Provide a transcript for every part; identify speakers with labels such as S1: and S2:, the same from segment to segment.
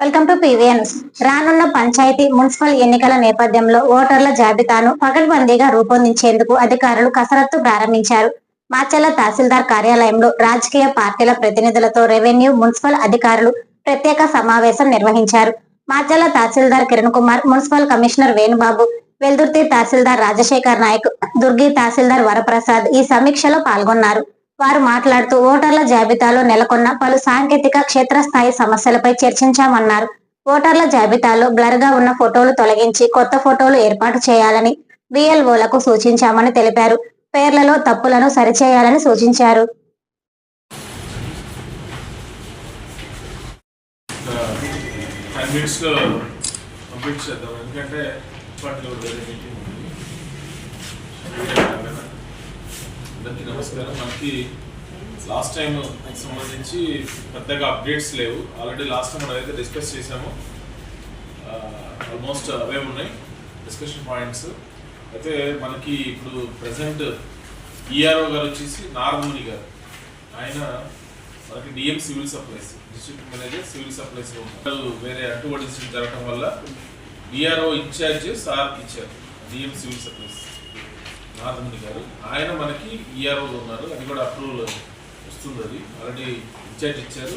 S1: Welcome to పివిఎన్స్ రానున్న panchayat municipal ఎన్నికల నేపథ్యంలో ఓటర్ల జాబితాను పగడ్బందీగా రూపొందించేందుకు అధికారులు కసరత్తు ప్రారంభించారు. మాచెల్ల తహసీల్దార్ కార్యాలయంలో రాజకీయ పార్టీల ప్రతినిధులతో రెవెన్యూ మున్సిపల్ అధికారులు ప్రత్యేక సమావేశం నిర్వహించారు. మాచెల్ల తహసీల్దార్ కిరణ్ కుమార్ మున్సిపల్ కమిషనర్ వేణుబాబు వెల్దుర్తి తహసీల్దార్ రాజశేఖర్ నాయక్ దుర్గి తహసీల్దార్ వరప్రసాద్ ఈ సమీక్షలో పాల్గొన్నారు. వారు మాట్లాడుతూ ఓటర్ల జాబితాలో నెలకొన్న పలు సాంకేతిక క్షేత్రస్థాయి సమస్యలపై చర్చించామన్నారు. ఓటర్ల జాబితాలో బ్లర్గా ఉన్న ఫోటోలు తొలగించి కొత్త ఫోటోలు ఏర్పాటు చేయాలని బిఎల్ఓలకు సూచించామని తెలిపారు. పేర్లలో తప్పులను సరిచేయాలని సూచించారు.
S2: కంప్లీట్ చేద్దాం. ఎందుకంటే వాటిలో వేరే మీటింగ్ ఉంది అందరికీ నమస్కారం. మనకి లాస్ట్ టైం సంబంధించి పెద్దగా అప్డేట్స్ లేవు. ఆల్రెడీ లాస్ట్ టైం మనం అయితే డిస్కస్ చేసాము ఆల్మోస్ట్ అవే ఉన్నాయి డిస్కషన్ పాయింట్స్ అయితే మనకి ఇప్పుడు ప్రజెంట్ ఈఆర్ఓ గారు వచ్చేసి నారముని గారు. ఆయన మనకి DM civil supplies district manager civil supplies ఉంటారు వేరే అటువంటి జరగడం వల్ల డిఆర్ఓ ఇన్ఛార్జ్ సార్ ఇచ్చారు. డిఎం సివిల్ సప్లైస్ నాథముని గారు. ఆయన మనకి ఈఆర్ఓలో ఉన్నారు. అది కూడా అప్రూవల్ వస్తుంది అది. ఆల్రెడీ ఇన్ఛార్జ్ ఇచ్చారు.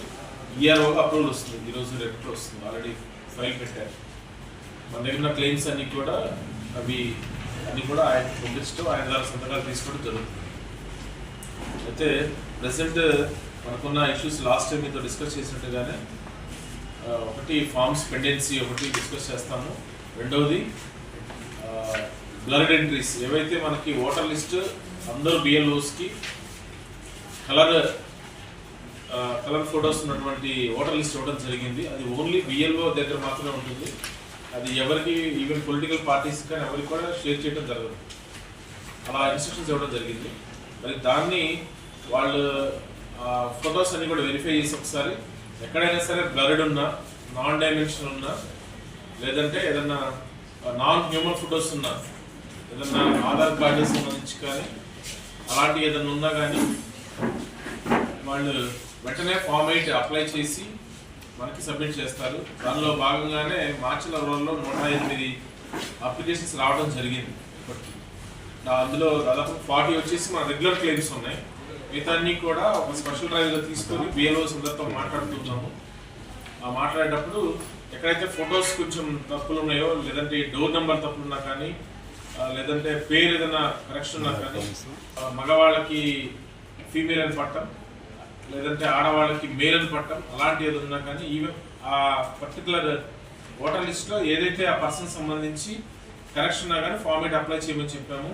S2: ఈఆర్ఓకి అప్రూవల్ వస్తుంది. ఈరోజు రేపు వస్తుంది. ఆల్రెడీ ఫైల్ పెట్టారు. మన దగ్గర ఉన్న క్లెయిమ్స్ అన్నీ కూడా అవి అన్నీ కూడా ఆయన పంపించడం ఆయన ద్వారా సంతకాలు తీసుకోవడం జరుగుతుంది. అయితే ప్రెసెంట్ మనకున్న ఇష్యూస్ లాస్ట్ టైం మీతో డిస్కస్ చేసినట్టుగానే ఒకటి ఫార్మ్స్ పెండెన్సీ ఒకటి డిస్కస్ చేస్తాము. రెండవది బ్లడ్ ఎంట్రీస్. ఏవైతే మనకి ఓటర్ లిస్ట్ అందరూ బిఎల్ఓస్కి కలర్ కలర్ ఫొటోస్ ఉన్నటువంటి ఓటర్ లిస్ట్ ఇవ్వడం జరిగింది. అది ఓన్లీ బిఎల్ఓ దగ్గర మాత్రమే ఉంటుంది. అది ఎవరికి ఈవెన్ పొలిటికల్ పార్టీస్ కానీ ఎవరికి కూడా షేర్ చేయడం జరగదు. అలా ఇన్స్ట్రక్షన్స్ ఇవ్వడం జరిగింది. మరి దాన్ని వాళ్ళు ఫొటోస్ అన్ని కూడా వెరిఫై చేసి ఒకసారి ఎక్కడైనా సరే బ్లర్డ్ ఉన్నా నాన్ డైమెన్షన్ ఉన్నా లేదంటే ఏదన్నా నాన్ హ్యూమన్ ఫొటోస్ ఉన్నా ఏదన్నా ఆధార్ కార్డు సంబంధించి కానీ అలాంటి ఏదన్నా ఉన్నా కానీ వాళ్ళు వెంటనే ఫామ్ ఎయిట్ అప్లై చేసి మనకి సబ్మిట్ చేస్తారు. దానిలో భాగంగానే మార్చి రోజుల్లో నూట ఎనిమిది అప్లికేషన్స్ రావడం జరిగింది ఇప్పటికి. అందులో దాదాపు ఫార్టీ వచ్చేసి మన రెగ్యులర్ క్లెయిమ్స్ ఉన్నాయి. మిగతాన్ని కూడా ఒక స్పెషల్ డ్రైవ్గా తీసుకొని బిఎల్ఓస్ అందరితో మాట్లాడుతున్నాము ఆ మాట్లాడేటప్పుడు ఎక్కడైతే ఫొటోస్ కొంచెం తప్పులు ఉన్నాయో లేదంటే డోర్ నెంబర్ తప్పులు ఉన్నా కానీ లేదంటే పేరు ఏదైనా కరెక్షన్ ఉన్నా కానీ మగవాళ్ళకి ఫీమేల్ అని పట్టం లేదంటే ఆడవాళ్ళకి మేల్ అని పట్టం అలాంటి ఏది ఉన్నా కానీ ఈవెన్ ఆ పర్టికులర్ ఓటర్ లిస్ట్లో ఏదైతే ఆ పర్సన్ సంబంధించి కరెక్షన్ ఉన్నా కానీ ఫార్మేట్ అప్లై చేయమని చెప్పాము.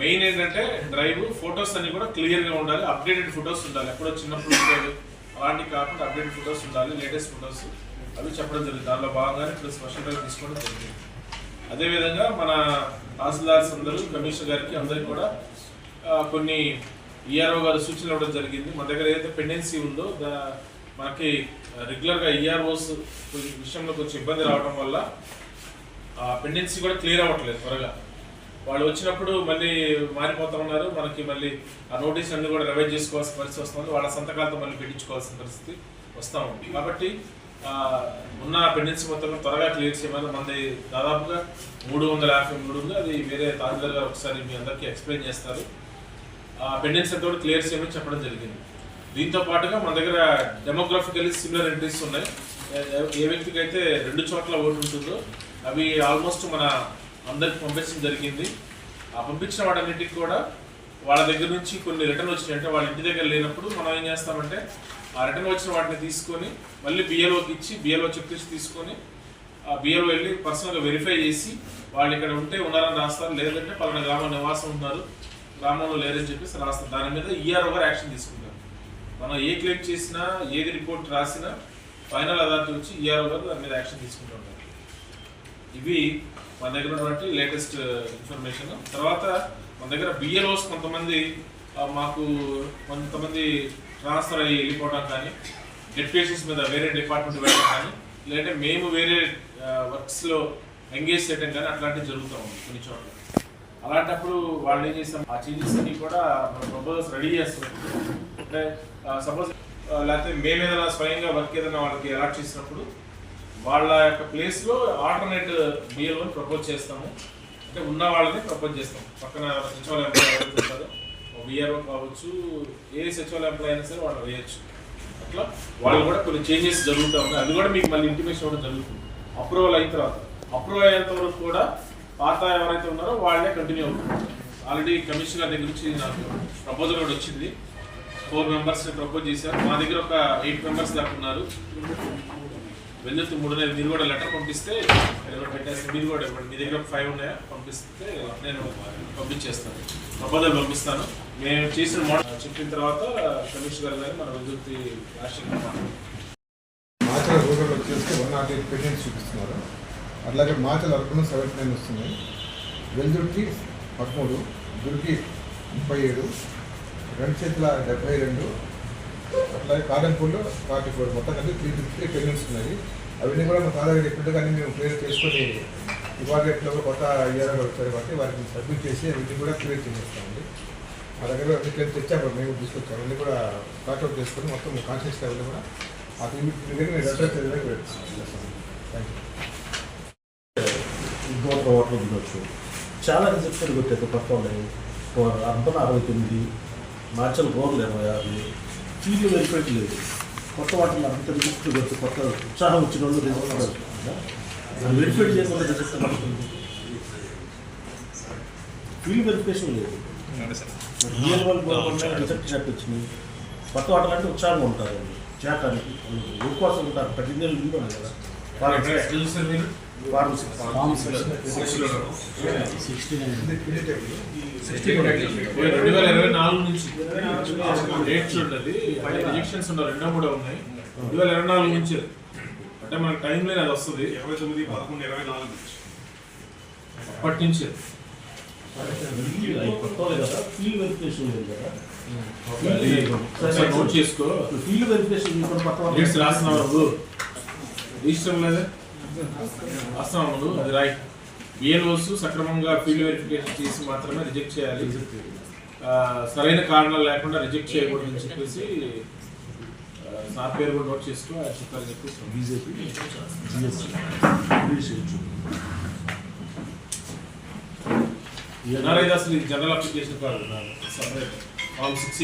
S2: మెయిన్ ఏంటంటే డ్రైవ్ ఫొటోస్ అన్ని కూడా క్లియర్గా ఉండాలి అప్డేటెడ్ ఫొటోస్ ఉండాలి. ఎప్పుడో చిన్నప్పుడు ఉండేవి. అలాంటివి కాకుండా అప్డేటెడ్ ఫొటోస్ ఉండాలి లేటెస్ట్ ఫొటోస్ అవి చెప్పడం జరిగింది. దానిలో భాగంగానే ఇప్పుడు స్పెషల్ డ్రైవ్ తీసుకోవడం జరిగింది అదేవిధంగా మన తహసీల్దార్స్ అందరూ కమిషనర్ గారికి అందరికి కూడా కొన్ని ఈఆర్ఓ గారు సూచనలు ఇవ్వడం జరిగింది. మన దగ్గర ఏదైతే పెండెన్సీ ఉందో దా మనకి రెగ్యులర్గా ఈఆర్ఓస్ విషయంలో కొంచెం ఇబ్బంది రావడం వల్ల ఆ పెండెన్సీ కూడా క్లియర్ అవ్వట్లేదు త్వరగా. వాళ్ళు వచ్చినప్పుడు మళ్ళీ మారిపోతా ఉన్నారు. మనకి మళ్ళీ ఆ నోటీస్ అన్ని కూడా రివైజ్ చేసుకోవాల్సిన పరిస్థితి వస్తుంది. వాళ్ళ సంతకాలతో మళ్ళీ పెట్టించుకోవాల్సిన పరిస్థితి వస్తూ ఉంది. కాబట్టి ఉన్న పెండెన్సీ మొత్తం త్వరగా క్లియర్ చేయమని మనది దాదాపుగా మూడు వందల యాభై మూడు ఉంది అది వేరే తహసీల్దార్ గారు ఒకసారి మీ అందరికీ ఎక్స్ప్లెయిన్ చేస్తారు. ఆ పెండెన్సీ అంతా కూడా క్లియర్ చేయమని చెప్పడం జరిగింది. దీంతో పాటుగా మన దగ్గర డెమోగ్రఫికల్లీ సిమిలర్ ఎంట్రీస్ ఉన్నాయి. ఏ- ఏ వ్యక్తికి అయితే రెండు చోట్ల ఓటు ఉంటుందో అవి ఆల్మోస్ట్ మన అందరికి పంపించడం జరిగింది. ఆ పంపించిన వాటన్నిటికి కూడా వాళ్ళ దగ్గర నుంచి కొన్ని రిటర్న్ వచ్చినాయి. అంటే వాళ్ళ ఇంటి దగ్గర లేనప్పుడు మనం ఏం చేస్తామంటే ఆ రిటర్న్ వచ్చిన వాటిని తీసుకొని మళ్ళీ బిఎల్ఓకి ఇచ్చి బిఎల్ఓ చెక్ చేసి తీసుకొని ఆ బిఎల్ఓ వెళ్ళి పర్సనల్గా వెరిఫై చేసి వాళ్ళు ఇక్కడ ఉంటే ఉన్నారని రాస్తారు. లేదంటే పలానా గ్రామం నివాసం ఉన్నారు. గ్రామంలో లేరని చెప్పేసి రాస్తారు. దాని మీద ఈఆర్ఓ గారు యాక్షన్ తీసుకుంటారు. మనం ఏ క్లెయిమ్ చేసినా ఏది రిపోర్ట్ రాసినా ఫైనల్ అథారిటీ వచ్చి ఈఆర్ఓ గారు దాని మీద యాక్షన్ తీసుకుంటుంటారు ఇవి మన దగ్గర ఉన్నటువంటి లేటెస్ట్ ఇన్ఫర్మేషన్ uh, తర్వాత మన దగ్గర బిఎల్ఓస్ కొంతమంది మాకు కొంతమంది ట్రాన్స్ఫర్ అయ్యి వెళ్ళిపోవడం కానీ డెప్యుటేషన్స్ మీద వేరే డిపార్ట్మెంట్ వెళ్ళడం కానీ లేదంటే మేము వేరే వర్క్స్లో ఎంగేజ్ చేయడం కానీ అట్లాంటివి జరుగుతూ ఉంది కొన్ని చోట్ల. అలాంటప్పుడు వాళ్ళు ఏం చేస్తాం ఆ చేంజెస్ అన్ని కూడా మన ప్రపోజల్స్ రెడీ చేస్తున్నాం అంటే సపోజ్ లేకపోతే మేము ఏదైనా స్వయంగా వర్క్ ఏదైనా వాళ్ళకి అలాట్ చేసినప్పుడు వాళ్ళ యొక్క ప్లేస్లో ఆల్టర్నేట్ బిఎల్ఓని ప్రపోజ్ చేస్తాము. అంటే ఉన్న వాళ్ళని ప్రపోజ్ చేస్తాం పక్కన సచివాలయం ఎంప్లాయీ బీఆర్ఓ కావచ్చు ఏ సచివాలయ ఎంప్లాయ్ అయినా సరే వాళ్ళు వేయచ్చు. అట్లా వాళ్ళు కూడా కొన్ని చేంజెస్ జరుగుతూ ఉన్నాయి. అది కూడా మీకు మళ్ళీ ఇంటిమేషన్ ఇవ్వడం జరుగుతుంది. అప్రూవల్ అయిన తర్వాత. అప్రూవల్ అయ్యేంత వరకు కూడా పాత ఎవరైతే ఉన్నారో వాళ్ళే కంటిన్యూ అవుతుంది ఆల్రెడీ కమిషనర్ దగ్గర నుంచి నాకు ప్రపోజల్ కూడా వచ్చింది. ఫోర్ మెంబర్స్ ప్రపోజ్ చేశారు. మా దగ్గర ఒక ఎయిట్ మెంబర్స్ దాకా ఉన్నారు. వెల్లుతు మూడు నెలలు మీరు కూడా లెటర్ పంపిస్తే నేను మీరు కూడా ఇవ్వండి. మీ దగ్గర ఫైవ్ ఉన్నాయా? పంపిస్తే నేను పంపించేస్తాను. ప్రపోజల్ పంపిస్తాను. మేము చేసిన మోడల్ చెప్పిన తర్వాత సమీష్ గారు మన వెల్లుత్తి
S3: మాచల రూరల్ వచ్చేసి వన్ నాట్ ఎయిట్ పేషెంట్స్ చూపిస్తున్నారు. అట్లాగే మాచల అర్బన్ సెవెంటీ నైన్ వస్తున్నాయి. వెల్దుర్తి పదమూడు దుర్గి ముప్పై ఏడు రెండు చేతుల డెబ్బై రెండు అట్లాగే కారంపూర్లో ఫార్టీ ఫోర్. మొత్తం కలిపి త్రీ ఫిఫ్టీ పేషెంట్స్ ఉన్నాయి. అవన్నీ కూడా మా తాదా చెప్పినట్టు కానీ మేము క్లియర్ చేసుకొని ఇవాళ రేపులో కూడా కొత్త ఇయర్ వచ్చారు కాబట్టి వారికి సబ్మిట్ చేసి అవన్నీ కూడా క్లియర్ చేసేస్తామండి. మా దగ్గర ఇట్లా తెచ్చాము మేము తీసుకొచ్చాము అన్నీ కూడా స్టార్ట్అవుట్ చేసుకొని మొత్తం కాన్షియస్ లెవెల్ కూడా ఆ క్లినిక్ దగ్గర నేను అడ్రస్ చదివే థ్యాంక్ యూ
S4: ఇంకొక ఓటర్ ఉండొచ్చు చాలా రిజెక్షన్ కొట్టారు కొత్త ఉన్నాయి. అర్బన్ అరవై తొమ్మిది మార్చల్ రోడ్లు ఇరవై ఆరు ఫీల్డ్ వెళ్ళిపోయి లేదు. కొత్త వాటిని అంత రిజెక్ట్ కొట్టి కొత్త ఉత్సాహం వచ్చిన వాళ్ళు రిజెక్ట్ వెరిఫై చేయకుండా రిజెక్ట్ ఫీల్డ్ వెరిఫికేషన్ లేదు. కొత్త వాటిలో అంటే ఉత్సాహంగా ఉంటారు చేయటానికి ఊరు కోసం ఉంటారు. ప్రతి నెల ఉంటుంది కదా.
S2: రెండు వేల ఇరవై నాలుగు నుంచి. డేట్ చూడండి రిజెక్షన్స్ ఉన్న రెండో కూడా ఉన్నాయి. రెండు వేల ఇరవై నాలుగు నుంచి. అంటే మనకి టైం లేని అది వస్తుంది.
S5: ఇరవై తొమ్మిది పదకొండు ఇరవై నాలుగు
S2: అప్పటి నుంచి.
S4: ఫీల్డ్ వెరిఫికేషన్ లేదు కదా
S2: నోట్ చేసుకో
S4: ఫీల్డ్ వెరిఫికేషన్ ఇప్పుడు కొత్త
S2: డేట్స్ రాస్తున్నావు రిజిస్టర్ లేదా రాస్తున్నావు అది రైట్ బిఎల్ఓస్ సక్రమంగా ఫీల్డ్ వెరిఫికేషన్ చేసి మాత్రమే రిజెక్ట్ చేయాలి ఆ, సరైన కారణాలు లేకుండా రిజెక్ట్ చేయకూడదు అని చెప్పేసి నా పేరు కూడా నోట్ చేసుకో అది చెప్పాలని చెప్పేసి
S4: బీజేపీ
S2: ఎన్ఆర్ఐ అసలు ఇది జనరల్ అప్లికేషన్ కాదు సపరేట్. ఫామ్ సిక్స్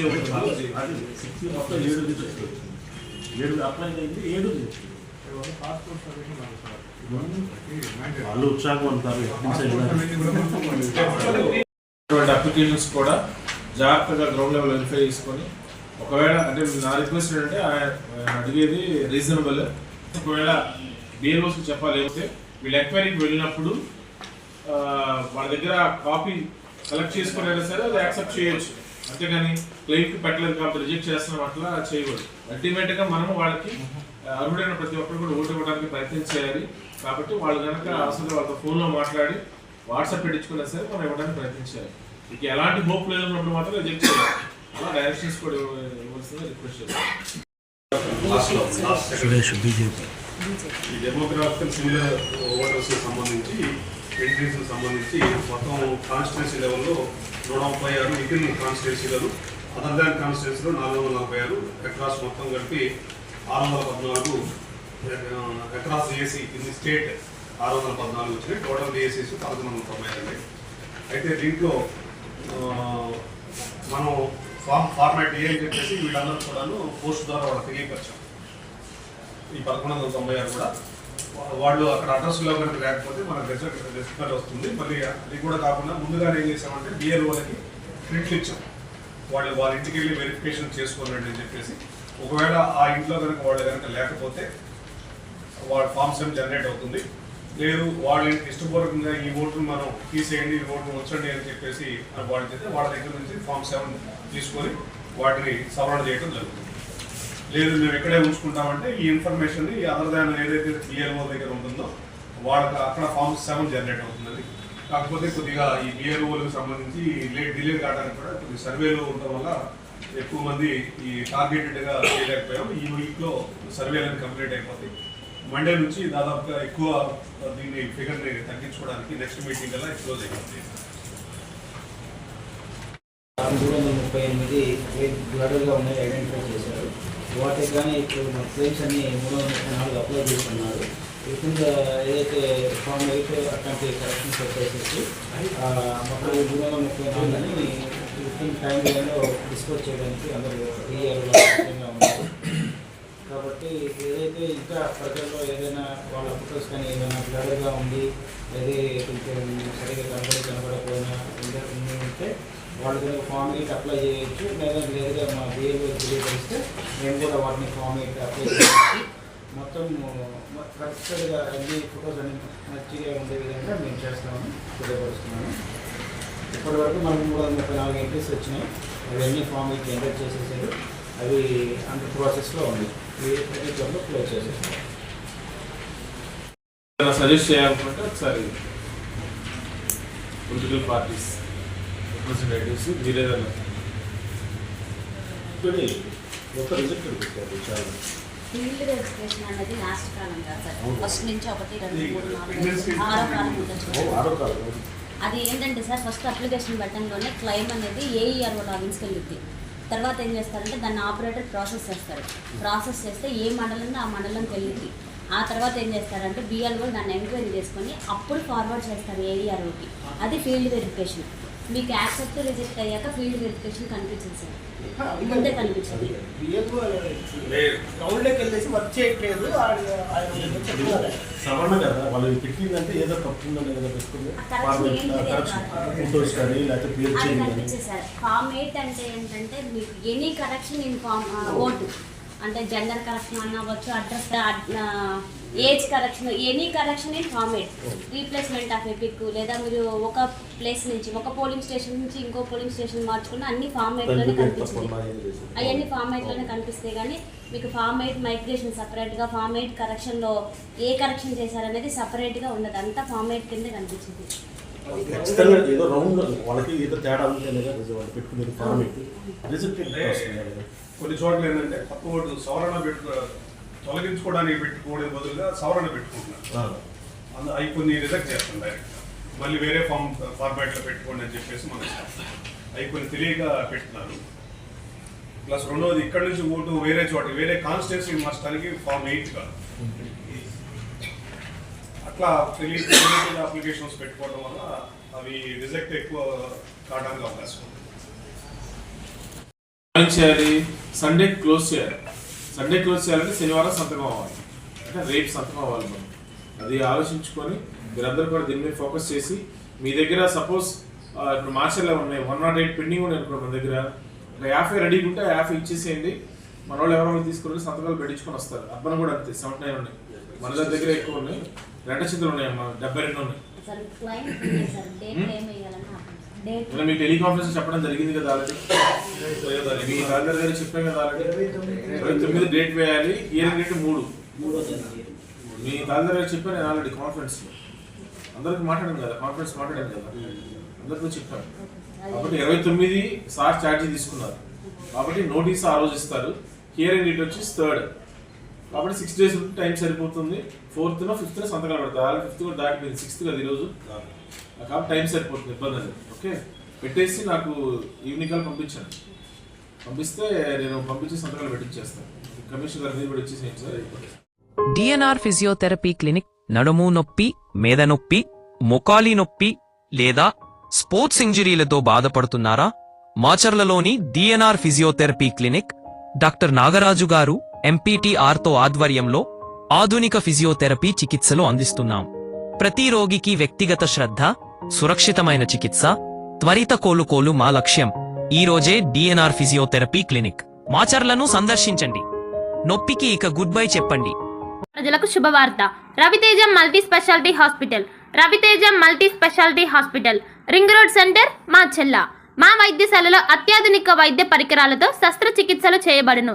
S4: అది సిక్స్టీ మొత్తం ఏడు ఏడు అప్లై అయింది ఏడు వాళ్ళు ఉత్సాహం అంటారు
S2: అప్లికేషన్స్ కూడా జాగ్రత్తగా గ్రౌండ్ లెవెల్ వెరిఫై చేసుకొని ఒకవేళ అంటే నా రిక్వెస్ట్ ఏంటంటే అడిగేది రీజనబుల్ ఒకవేళ బిఎల్ఓస్కి చెప్పాలి వీళ్ళు ఎంక్వైరీకి వెళ్ళినప్పుడు వాళ్ళ దగ్గర కాపీ సెలెక్ట్ చేసుకునైనా సరే అది యాక్సెప్ట్ చేయొచ్చు. అంతేగాని క్లెయిమ్కి పెట్టలేదు కాబట్టి రిజెక్ట్ చేస్తున్నాం అట్లా చేయకూడదు. అల్టిమేట్గా మనం వాళ్ళకి అర్హుడైన ప్రతి ఒక్కరు కూడా ఓటు ఇవ్వడానికి ప్రయత్నం చేయాలి. కాబట్టి వాళ్ళు కనుక అసలు వాళ్ళతో ఫోన్లో మాట్లాడి వాట్సాప్ పెట్టించుకున్నా సరే మనం ఇవ్వడానికి ప్రయత్నించాలి ఇక ఎలాంటి హోప్ లేనప్పుడు మాత్రం రిజెక్ట్ చేయాలి. అలా డైరెక్షన్స్ కూడా ఇవ్వ- ఇవ్వాల్సిందిగా రిక్వెస్ట్ చేస్తాను
S5: సెకండ్
S4: సురేష్ బీజేపీ
S5: ఈ డెమోగ్రాఫికల్ సిమిలర్ ఓటర్స్ సంబంధించి ఎంట్రీస్ సంబంధించి మొత్తం కాన్స్టిట్యున్సీ లెవెల్లో నూట ముప్పై ఆరు వితిన్ కాన్స్టిట్యున్సీలలో అదర్ దాన్ కాన్స్టిట్యున్సీలో నాలుగు వందల నలభై ఆరు అక్రాస్ మొత్తం కలిపి ఆరు వందల పద్నాలుగు across AC in the state ఆరు వందల పద్నాలుగు వచ్చినాయి. టోటల్ ఏసీస్ పదకొండు వందల తొంభై అండి అయితే దీంట్లో మనం ఫార్మ్ ఫార్మాట్ ఏ అని చెప్పేసి వీళ్ళందరూ కూడాను పోస్ట్ ద్వారా వాళ్ళకి తెలియపరిచాం. ఈ పదకొండు వందల తొంభై ఆరు కూడా. వాళ్ళు అక్కడ అడ్రస్లో కనుక లేకపోతే మన గెజెట్ గెజెట్ వస్తుంది. మళ్ళీ అది కూడా కాకుండా ముందుగానే ఏం చేసామంటే బిఎల్ఓలకి ప్రింట్లు ఇచ్చాం. వాళ్ళు వాళ్ళ ఇంటికి వెళ్ళి వెరిఫికేషన్ చేసుకోనండి అని చెప్పేసి. ఒకవేళ ఆ ఇంట్లో కనుక వాళ్ళు కనుక లేకపోతే వాళ్ళ ఫామ్ సెమ్ జనరేట్ అవుతుంది. లేదు వాళ్ళ ఇష్టపూర్వకంగా ఈ ఓటును మనం తీసేయండి ఈ ఓటును ఉంచండి అని చెప్పేసి వాళ్ళు చెప్తే వాళ్ళ దగ్గర నుంచి ఫామ్ సెవెన్ తీసుకొని వాటిని సవరణ చేయడం జరుగుతుంది. లేదు మేము ఇక్కడే ఉంచుకుంటామంటే ఈ ఇన్ఫర్మేషన్ ఈ అదర్ దాన్ ఏదైతే బిఎల్ఓ దగ్గర ఉంటుందో వాళ్ళకి అక్కడ ఫామ్ సెవెన్ జనరేట్ అవుతుంది కాకపోతే కొద్దిగా ఈ బిఎల్ఓలకు సంబంధించి లేట్ డిలే కావడానికి కూడా కొద్ది సర్వేలు ఉండడం వల్ల ఎక్కువ మంది ఈ టార్గెటెడ్గా చేయలేకపోయాం. ఈ వీక్లో సర్వేలను కంప్లీట్ అయిపోతాయి. మండే నుంచి దాదాపుగా ఎక్కువ దీన్ని ఫిగర్ని తగ్గించుకోవడానికి నెక్స్ట్ మీటింగ్ అలా క్లోజ్ అయిపోతుంది
S6: మూడు వందల ముప్పై ఎనిమిది గ్లడల్గా ఉన్నాయి ఐడెంటిఫై చేశారు. వాటికి కానీ ఇప్పుడు మన క్లెయిమ్స్ అన్ని మూడు వందల ముప్పై నాలుగు అప్లై చేస్తున్నారు. విత్ ఏదైతే ఫామ్ ఎయిట్ అట్లాంటి కరెక్షన్స్ వచ్చేసేసి మొత్తం మూడు వందల ముప్పై నాలుగుని విత్ టైం లైన్లో డిస్పోజ్ చేయడానికి అందరూ ఈ ఉన్నారు. కాబట్టి ఏదైతే ఇంకా ప్రజల్లో ఏదైనా వాళ్ళ ఫోటోస్ కానీ ఏదైనా బ్లర్గా ఉంది అది కొంచెం సరిగ్గా కనబడి వాళ్ళు కనుక ఫామ్ ఎయిట్ అప్లై చేయొచ్చు. లేదా లేదా మా బిఏఓ తెలియపరిస్తే మేము కూడా వాటిని ఫామ్ ఎయిట్ అప్లై చేయొచ్చు. మొత్తం కరెక్ట్గా అన్ని ఫొటోస్ అన్ని మంచిగా ఉండే విధంగా మేము చేస్తామని తెలియపరుస్తున్నాను ఇప్పటి వరకు మనకు మూడు వందల ముప్పై నాలుగు ఎంట్రీస్ వచ్చినాయి. అవన్నీ ఫామ్ ఎయిట్ జనరేట్ చేసేసారు. అవి అంత ప్రాసెస్లో ఉంది ఏ ప్రతి క్లోజ్ చేసేస్తాం
S2: సజెస్ట్ చేయాలనుకుంటే ఒకసారి పొలిటికల్ పార్టీస్ రిప్రజెంటేటివ్స్ మీరేదన్నా
S4: ఇక్కడ ఒక పెట్టారు చాలా.
S7: ఫీల్డ్ అనేది లాస్ట్ కాలం కాదు సార్. ఫస్ట్ నుంచి ఒకటి రెండు మూడు నాలుగు
S5: pregnancy
S7: ఐదు, ఆరో కాలం ఉండొచ్చు
S4: ఓ, ఆరో కాలం
S7: అది ఏంటంటే సార్ ఫస్ట్ అప్లికేషన్ బటన్లోనే క్లైమ్ అనేది ఏఈఆర్ఓ లాగిన్స్కి వెళ్ళింది తర్వాత ఏం చేస్తారంటే దాన్ని ఆపరేటర్ ప్రాసెస్ చేస్తారు. ప్రాసెస్ చేస్తే ఏ మండలం ఆ మండలంకి వెళ్ళింది ఆ తర్వాత ఏం చేస్తారంటే బిఎల్ఓ దాన్ని ఎంక్వైరీ చేసుకొని అప్పుడు ఫార్వర్డ్ చేస్తారు ఏఈఆర్ఓకి అది ఫీల్డ్ వెరిఫికేషన్ మీకు యాక్సెప్ట్ రిజెక్ట్ అయ్యాక ఫీల్డ్ వెరిఫికేషన్ కనిపించింది సార్. ముందే కనిపించింది.
S8: గ్రౌండ్లోకి వెళ్ళేసి వర్క్ చేయట్లేదు. ఆడ- ఆయన చెప్తున్నారు
S4: సవరణ కదా. వాళ్ళు పెట్టిందంటే ఏదో తప్పు ఉందని ఏదో పెట్టుకుంది.
S7: ఆ correction ఏం తెలియదు
S4: ఫోటోస్ కానీ లేకపోతే పేరు
S7: అది
S4: చేయండి కానీ.
S7: కనిపించేది సార్. ఫామ్ ఎయిట్ అంటే ఏంటంటే మీకు ఎనీ కరెక్షన్ ఇన్ ఫామ్ ఓటు అంటే gender correction అన్నవచ్చు address age correction any correction in eight replacement of EPIC లేదా మీరు ఒక ప్లేస్ నుంచి ఒక పోలింగ్ స్టేషన్ నుంచి ఇంకో పోలింగ్ స్టేషన్ మార్చుకున్న అన్ని
S4: ఏం చేసేది.
S7: అవన్నీ ఫామ్ ఎయిట్లోనే కనిపిస్తాయి కానీ మీకు ఎయిట్ మైగ్రేషన్ సపరేట్గా ఎయిట్ కరెక్షన్లో ఏ కరెక్షన్ చేశారనేది సపరేట్గా ఉండదు. అంతా ఎయిట్ కింద కనిపించింది
S4: ఖచ్చితంగా ఏదో రౌండ్ వాళ్ళకి ఏదో తేడా ఉంటేనే కదా వాళ్ళు పెట్టుకునేది ఫార్మేట్ వస్తుంది.
S5: కొన్ని చోట్ల ఏంటంటే కొత్త ఓటు సవరణ పెట్టు తొలగించుకోవడానికి పెట్టుకోవడం బదులుగా సవరణ పెట్టుకుంటున్నారు. అందు అవి కొన్ని రిజెక్ట్ చేస్తాం డైరెక్ట్ మళ్ళీ వేరే ఫామ్ ఫార్మాట్లో పెట్టుకోండి అని చెప్పేసి మనకి అవి కొన్ని తెలియక పెట్టున్నారు ప్లస్ రెండవది ఇక్కడ నుంచి ఓటు వేరే చోట వేరే కాన్స్టిట్యున్సీ మార్చడానికి ఫామ్ ఎయిట్ కాదు. అట్లా తెలియ తెలియకుండా అప్లికేషన్స్ పెట్టుకోవడం వల్ల అవి రిజెక్ట్ ఎక్కువ కావడానికి అవకాశం ఉంది.
S2: చేయాలి. సండే క్లోజ్ చేయాలి. సండే క్లోజ్ చేయాలంటే శనివారం సంతకం అవ్వాలి. అంటే రేపు సంతకం అవ్వాలి మనం. అది ఆలోచించుకొని మీరందరూ కూడా దీని మీద ఫోకస్ చేసి మీ దగ్గర సపోజ్ ఇప్పుడు మార్చర్లో ఉన్నాయి? వన్ నాట్ ఎయిట్ పెండింగ్ ఉన్నాయి అనుకో మన దగ్గర. ఒక యాభై రెడీగా ఉంటే ఆ యాభై ఇచ్చేసేయండి. మన వాళ్ళు ఎవరో తీసుకుని సంతకాలు పెట్టించుకొని వస్తారు. అర్బన్ కూడా అంతే సెవెంటీ నైన్ ఉన్నాయి. మన దగ్గర ఎక్కువ ఉన్నాయి. రెండ చింతలు ఉన్నాయి అమ్మా డెబ్బై రెండు ఉన్నాయి. ఇలా మీకు టెలికాన్ఫరెన్స్ చెప్పడం జరిగింది కదా ఆల్రెడీ. మీ రాజర్ గారు చెప్పాం కదా ఆల్రెడీ. ఇరవై తొమ్మిది డేట్ వేయాలి ఇయర్ డేట్ మూడు. మీ రాజర్ గారు చెప్పాను నేను ఆల్రెడీ కాన్ఫరెన్స్ అందరికి మాట్లాడాను కదా కాన్ఫరెన్స్ మాట్లాడాను కదా. అందరితో చెప్పాను కాబట్టి ఇరవై తొమ్మిది సార్ ఛార్జీ తీసుకున్నారు. కాబట్టి నోటీస్ ఆ రోజు ఇస్తారు. హియరింగ్ డేట్ వచ్చి థర్డ్ కాబట్టి సిక్స్ డేస్ టైం సరిపోతుంది. ఫోర్త్ ఫిఫ్త్ సంతకాలు పెడతారు. ఫిఫ్త్ కూడా దాటిపోయింది. సిక్స్త్ కదా ఈరోజు కాబట్టి టైం సరిపోతుంది ఇబ్బంది లేదు. ఓకే. పెట్టేసి నాకు ఈవినింగ్ కల్లా పంపించండి. పంపిస్తే నేను పంపించి సంతకాలు పెట్టించేస్తాను. కమిషన్ గారి మీద కూడా ఇచ్చేసేయండి సార్ అయిపోతుంది.
S9: డిఎన్ఆర్ ఫిజియోథెరపీ క్లినిక్ నడుము నొప్పి మేద నొప్పి మొకాలి నొప్పి లేదా స్పోర్ట్స్ ఇంజరీలతో బాధపడుతున్నారా? మాచర్లలోని DNR physiotherapy clinic doctor Nagaraju గారు ఎంపీటీఆర్తో ఆధ్వర్యంలో ఆధునిక ఫిజియోథెరపీ చికిత్సలు అందిస్తున్నాం. ప్రతి రోగికి వ్యక్తిగత శ్రద్ధ సురక్షితమైన చికిత్స త్వరిత కోలుకోలు మా లక్ష్యం. ఈ రోజే డిఎన్ఆర్ ఫిజియోథెరపీ క్లినిక్ మాచర్లను సందర్శించండి. నొప్పికి ఇక గుడ్ బై చెప్పండి.
S10: ప్రజలకు శుభవార్త. Ravitejam multi speciality hospital. Ravitejam multi speciality hospital. Ring road centre మా చెల్ల మా వైద్యశాలలో అత్యాధునిక వైద్య పరికరాలతో శస్త్రచికిత్సలు చేయబడును.